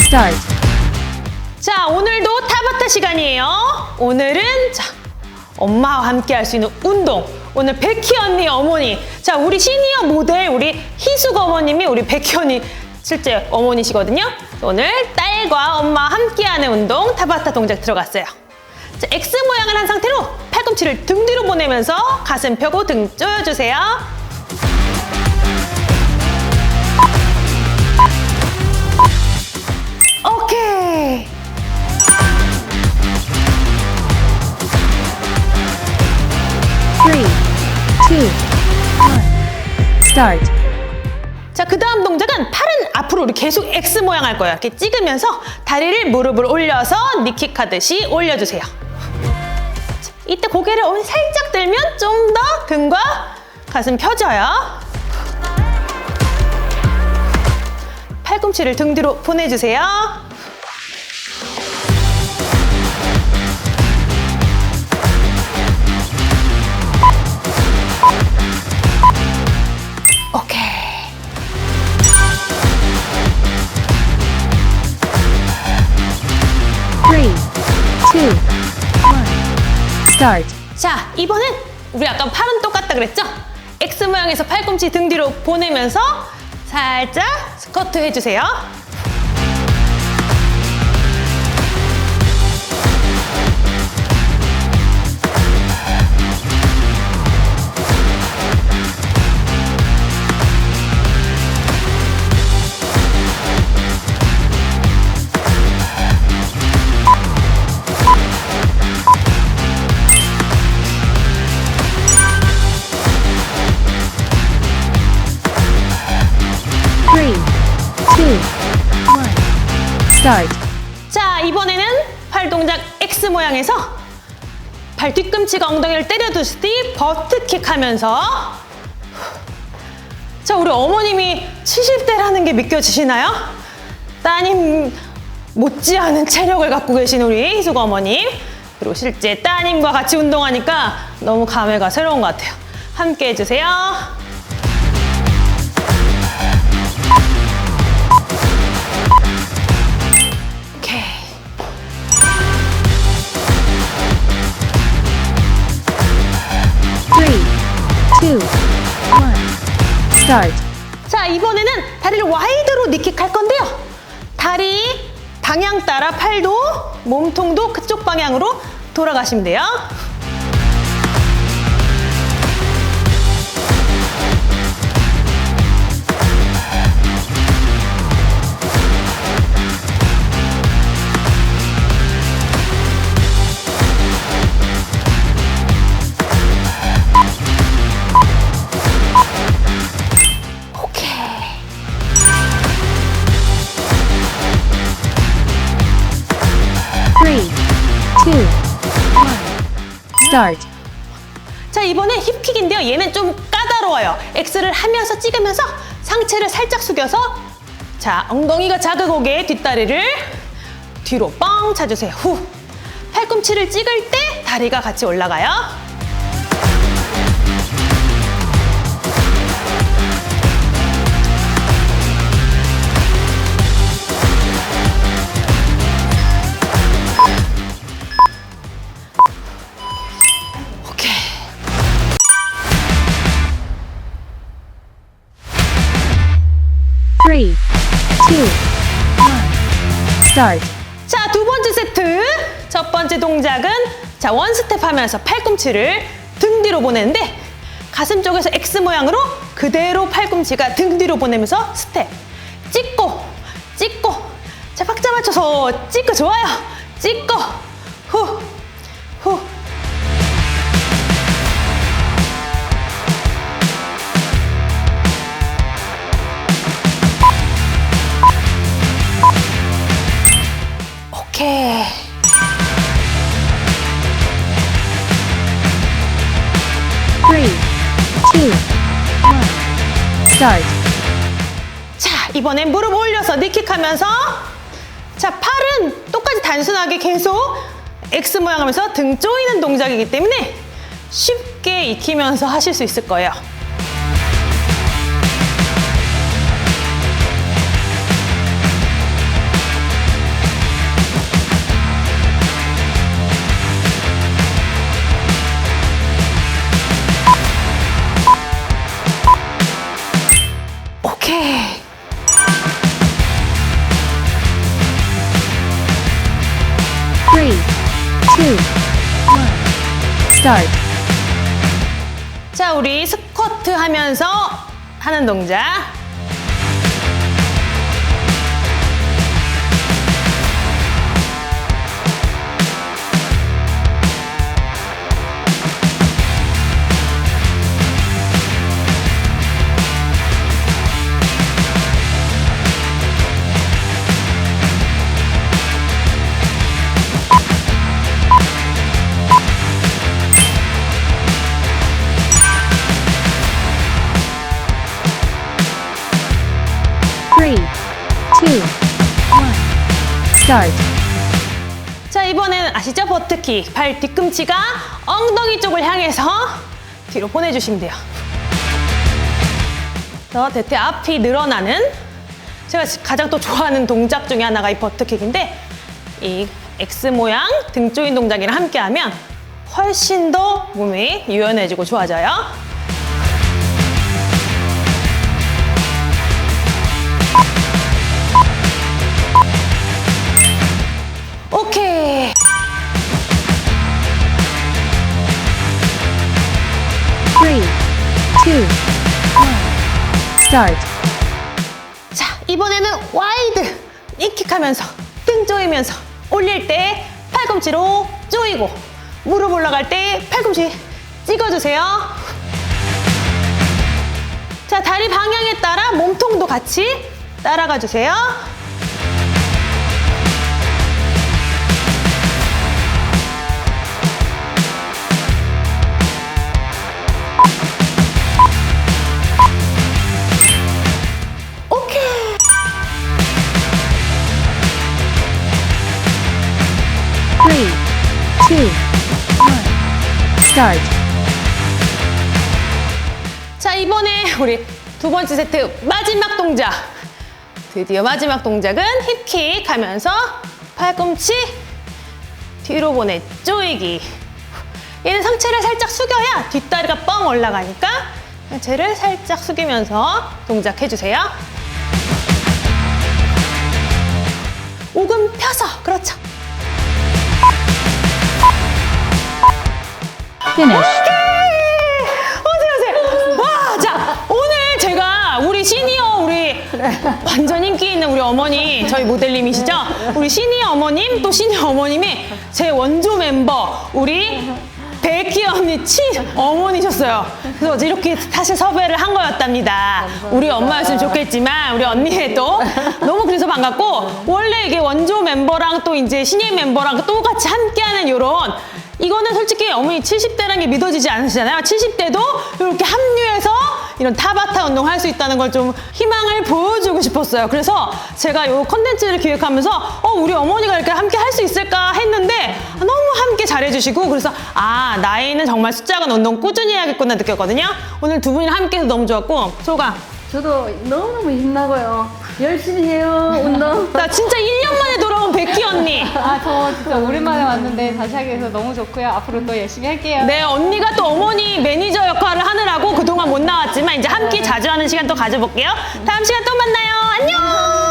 Start. 자, 오늘도 타바타 시간이에요. 오늘은 자, 엄마와 함께 할 수 있는 운동. 오늘 백희 언니 어머니. 자, 우리 시니어 모델 우리 희숙 어머님이 우리 백희 언니 실제 어머니시거든요. 오늘 딸과 엄마와 함께하는 운동 타바타 동작 들어갔어요. 자, X 모양을 한 상태로 팔꿈치를 등 뒤로 보내면서 가슴 펴고 등 조여주세요. One. Start. 자, 그 다음 동작은 팔은 앞으로 우리 계속 X 모양 할 거예요. 이렇게 찍으면서 다리를 무릎을 올려서 니킥 하듯이 올려주세요. 자, 이때 고개를 살짝 들면 좀 더 등과 가슴 펴져요. 팔꿈치를 등 뒤로 보내주세요. Start. 자, 이번엔 우리 아까 팔은 똑같다 그랬죠? X 모양에서 팔꿈치 등 뒤로 보내면서 살짝 스쿼트 해주세요. Start. 자, 이번에는 팔 동작 X 모양에서 발 뒤꿈치가 엉덩이를 때려두시듯이 버트킥 하면서 자, 우리 어머님이 70대라는 게 믿겨지시나요? 따님 못지않은 체력을 갖고 계신 우리 희숙 어머님 그리고 실제 따님과 같이 운동하니까 너무 감회가 새로운 것 같아요. 함께 해주세요. Start. 자, 이번에는 다리를 와이드로 니킥 할 건데요. 다리 방향 따라 팔도 몸통도 그쪽 방향으로 돌아가시면 돼요. Start. 자, 이번엔 힙킥인데요. 얘는 좀 까다로워요. X를 하면서 찍으면서 상체를 살짝 숙여서 자, 엉덩이가 자극오게 뒷다리를 뒤로 뻥 차주세요. 후. 팔꿈치를 찍을 때 다리가 같이 올라가요. Start. 자, 두 번째 세트. 첫 번째 동작은 자, 원 스텝 하면서 팔꿈치를 등 뒤로 보내는데 가슴 쪽에서 X 모양으로 그대로 팔꿈치가 등 뒤로 보내면서 스텝. 찍고, 찍고. 자, 박자 맞춰서 찍고 좋아요. 찍고, 후, 이번엔 무릎 올려서 니킥 하면서 자, 팔은 똑같이 단순하게 계속 X 모양 하면서 등 조이는 동작이기 때문에 쉽게 익히면서 하실 수 있을 거예요. start. 자, 우리 스쿼트 하면서 하는 동작. Start, 자, 이번에는 아시죠? 버트키. 발 뒤꿈치가 엉덩이 쪽을 향해서 뒤로 보내주시면 돼요. 더 대퇴 앞이 늘어나는 제가 가장 또 좋아하는 동작 중에 하나가 이 버트킥인데 이 X 모양 등 조인 동작이랑 함께하면 훨씬 더 몸이 유연해지고 좋아져요. Start, 자, 이번에는 와이드 니킥 하면서 등 조이면서 올릴 때 팔꿈치로 조이고 무릎 올라갈 때 팔꿈치 찍어주세요. 자, 다리 방향에 따라 몸통도 같이 따라가 주세요. Start, 자, 이번에 우리 두 번째 세트 마지막 동작. 드디어 마지막 동작은 힙킥 하면서 팔꿈치 뒤로 보내 쪼이기. 얘는 상체를 살짝 숙여야 뒷다리가 뻥 올라가니까 상체를 살짝 숙이면서 동작 해주세요. 오금 펴서, 그렇죠. Finish, 완전 인기 있는 우리 어머니 저희 모델님이시죠? 우리 시니어 어머님 또 시니어 어머님이 제 원조 멤버 우리 베키 언니 친 어머니셨어요. 그래서 이렇게 사실 섭외를 한 거였답니다. 우리 엄마였으면 좋겠지만 우리 언니도 너무 그래서 반갑고 원래 이게 원조 멤버랑 또 이제 신인 멤버랑 또 같이 함께하는 요런 이거는 솔직히 어머니 70대라는 게 믿어지지 않으시잖아요. 70대도 이렇게 합류해서 이런 타바타 운동 할 수 있다는 걸 좀 희망을 보여주고 싶었어요. 그래서 제가 이 컨텐츠를 기획하면서 어, 우리 어머니가 이렇게 함께 할 수 있을까 했는데 너무 함께 잘해주시고 그래서 아, 나이는 정말 숫작은 운동 꾸준히 해야겠구나 느꼈거든요. 오늘 두 분이랑 함께 해서 너무 좋았고 소감. 저도 너무너무 힘나고요. 열심히 해요, 운동. 나 진짜 1년 만에 돌아 온 베키 언니. 아, 저 진짜 오랜만에 왔는데 다시 하게 돼서 너무 좋고요. 앞으로 또 열심히 할게요. 네, 언니가 또 어머니 매니저 역할을 하느라고 그동안 못 나왔지만 이제 함께 자주 하는 시간 또 가져볼게요. 다음 시간 또 만나요. 안녕!